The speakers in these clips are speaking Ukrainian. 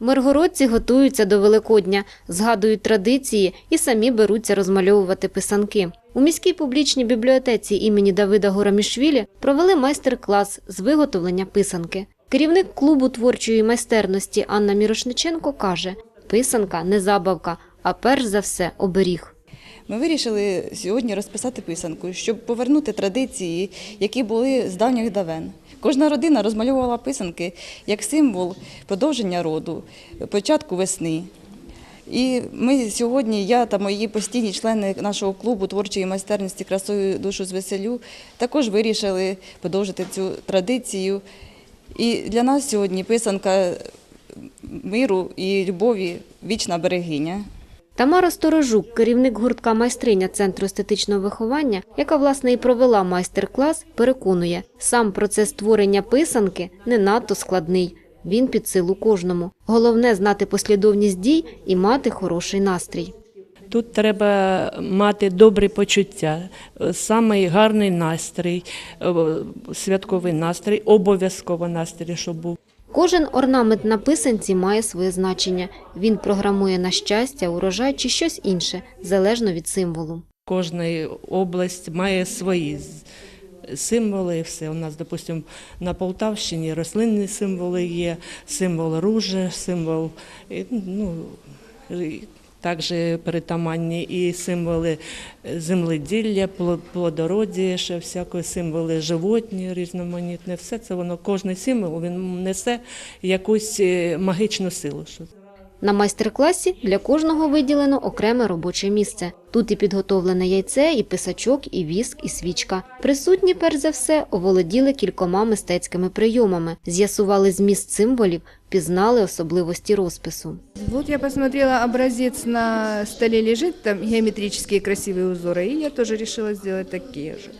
Миргородці готуються до Великодня, згадують традиції і самі беруться розмальовувати писанки. У міській публічній бібліотеці імені Давида Горамішвілі провели майстер-клас з виготовлення писанки. Керівник клубу творчої майстерності Анна Мірошниченко каже: писанка не забавка, а перш за все оберіг. Ми вирішили сьогодні розписати писанку, щоб повернути традиції, які були з давніх давен. Кожна родина розмальовувала писанки як символ продовження роду, початку весни. І ми сьогодні, я та мої постійні члени нашого клубу творчої майстерності красою душу звеселю, також вирішили продовжити цю традицію. І для нас сьогодні писанка миру і любові вічна берегиня. Тамара Сторожук, керівник гуртка майстриня Центру естетичного виховання, яка власне і провела майстер-клас, переконує, сам процес створення писанки не надто складний. Він під силу кожному. Головне знати послідовність дій і мати хороший настрій. Тут треба мати добрі почуття, самий гарний настрій, е, святковий настрій, обов'язково настрій, щоб був. Кожен орнамент на писанці має своє значення. Він програмує на щастя, урожай чи щось інше, залежно від символу. Кожна область має свої символи. Все у нас, допустимо, на Полтавщині рослинні символи є, символ ружа, символ ну, також перетаманні і символи земледілля, пло- плодородія, ще всякої символи животні, різноманітне. Все це воно, кожний символ він несе якусь е, магічну силу. що На майстер-класі для кожного виділено окреме робоче місце. Тут і підготовлене яйце, і писачок, і віск, і свічка. Присутні, перш за все, оволоділи кількома мистецькими прийомами, з'ясували зміст символів, пізнали особливості розпису. Вот я посмотрела образец на столе лежит, там геометрические красивые узоры, и я тоже решила сделать такие же,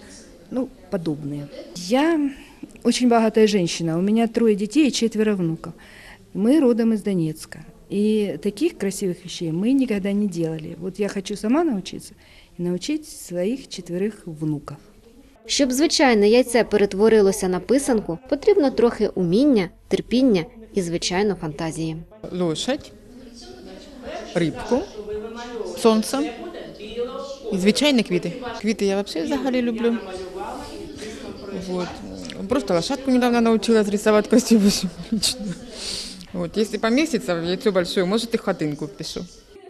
ну, подобные. Я очень богатая женщина, у меня трое детей и четверо внуков. Мы родом из Донецка, и таких красивых вещей мы никогда не делали. Вот я хочу сама научиться и научить своих четверых внуков. Щоб звичайне яйце перетворилося на писанку, потрібно трохи уміння, терпіння і, звичайно, фантазії. лошадь, рибку, сонце і звичайні квіти. Квіти я взагалі взагалі люблю. Вот. Просто лошадку недавно научилась рисовать красиво символично. Вот. Якщо поміститься в яйцю большое, може і хатинку впишу.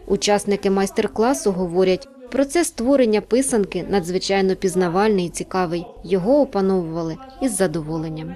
Учасники майстер-класу говорять, процес створення писанки надзвичайно пізнавальний і цікавий. Його опановували із задоволенням.